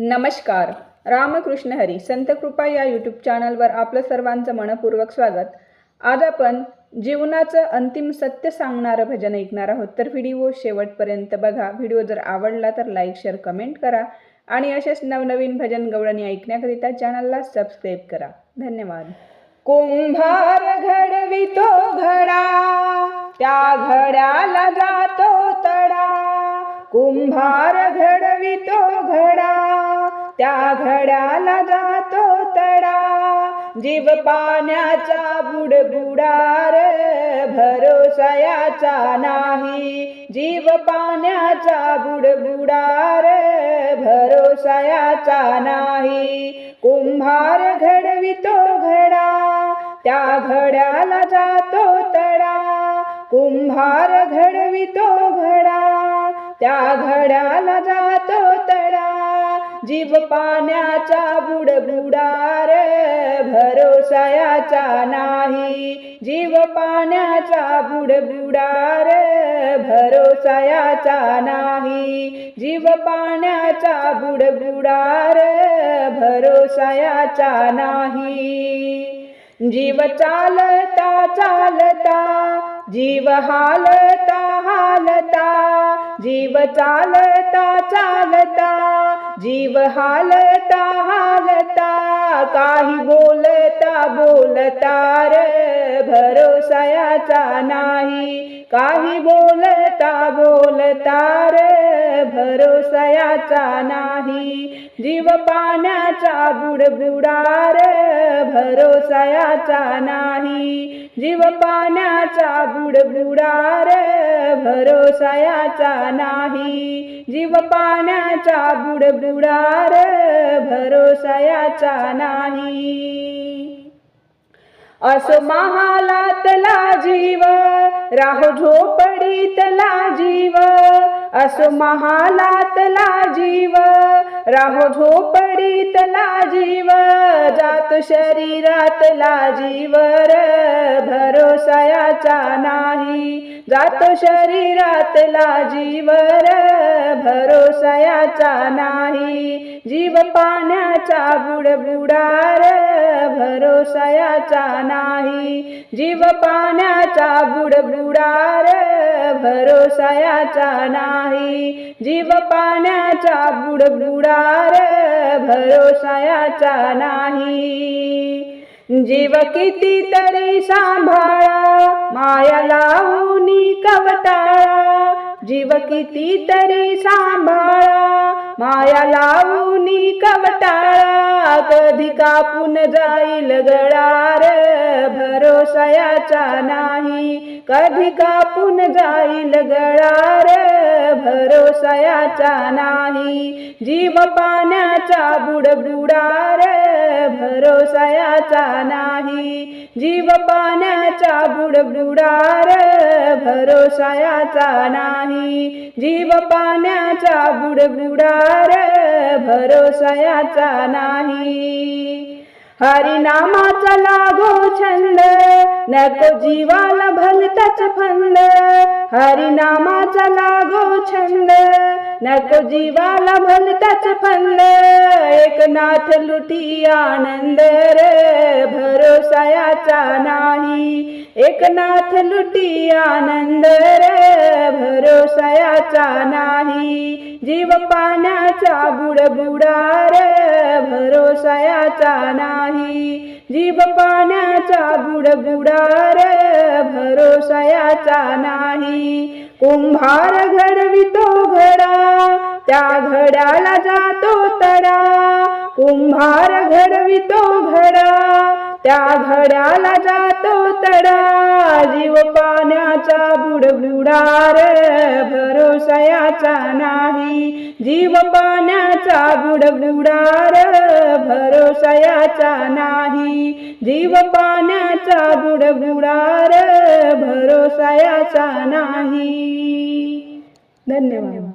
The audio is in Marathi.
नमस्कार. रामकृष्ण हरी संत कृपा या यूट्यूब चॅनलवर आपलं सर्वांचं मनपूर्वक स्वागत. आज आपण जीवनाचं अंतिम सत्य सांगणारं भजन ऐकणार आहोत. तर व्हिडिओ शेवटपर्यंत बघा. व्हिडिओ जर आवडला तर लाईक शेअर कमेंट करा आणि असेच नवनवीन भजन गवळणी ऐकण्याकरिता चॅनलला सबस्क्राईब करा. धन्यवाद. कुंभार घडवितो घडा. त्या घड्याला जातो तडा. कुंभार घडवितो घडा. त्या घड्याला जातो तडा. जीव पाण्याचा बुडबुडार भरोसयाचा नाही. जीव पाण्याचा बुडबुडार भरोसयाचा नाही. कुंभार घडवितो घडा त्या घड्याला जातो तडा. कुंभार घडवितो घडा त्या घड्याला जातो तडा. जीव पाण्याचा बुडबुडार भरोसायाचा नाही. जीव पाण्याचा बुडबुडार भरोसायाचा नाही. जीव पाण्याचा बुडबुडार भरोसायाचा नाही. जीव चालता चालता जीव हालता हालता जीव चालता चालता जीव हालता हालता काही बोलता बोलता र भरोसयाचा नाही. काही बोलता बोलता रे भरोसयाचा नाही. जीव पाण्याचा बुडबुडार भरोसयाचा नाही. जीव पाण्याचा बुडबुडार भरोसयाचा नाही. जीव पाण्याचा बुडबुडार भरोसयाचा नाही. असो महालातला जीव राहो झोपडीतला जीव असो महालातला जीव राहो झोपडीतला जीव जात शरीरातला जीवर भरोसयाचा नाही. जात शरीरातला जीवर भरोसयाचा नाही. जीव पाण्याचा बुडबुडार भरोसयाचा नाही. जीव पाण्याचा बुडबुडार व्यवसायाचा नाही जीव पाण्याचा बुडबुडार भरोसायाचा नाही. जीव किती तरी सांभाळा माया लावूनी कवटाळा. जीव किती तरी सांभाळा माया लावूनी कवटाळा. कधी कापून जाईल गळार भरोसयाचा नाही. कधी कापून जाईल गळार भरोसयाचा नाही. जीव पाण्याचा बुडबुडार भरोसयाचा नाही. जीव पाण्याचा बुडबुडार भरोसयाचा नाही. जीव पाण्याचा बुडबुडार भरोसयाचा नाही. हरिनामाचा लागो छंद नको जीवाला भलताच फंद. हरिनामाचा लागो छंद नको जीवाला म्हणताच फंद. एकनाथ लुटी आनंद रे नाही. एकनाथ लुटी आनंद रे नाही. जीव पाण्याचा बुडबुडार भरोसायाचा नाही. जीव पाण्याचा बुडबुडार भरोसायाचा नाही. कुंभार घडवितो घडा त्या घड्याला जातो तडा. कुंभार घडवितो घडा. त्या घड्याला जातो तडा. जीव पाण्याचा बुडबुडार भरोसयाचा नाही. जीव पाण्याचा बुडबुडार भरोसयाचा नाही. जीव पाण्याचा बुडबुडार भरोसयाचा नाही. धन्यवाद.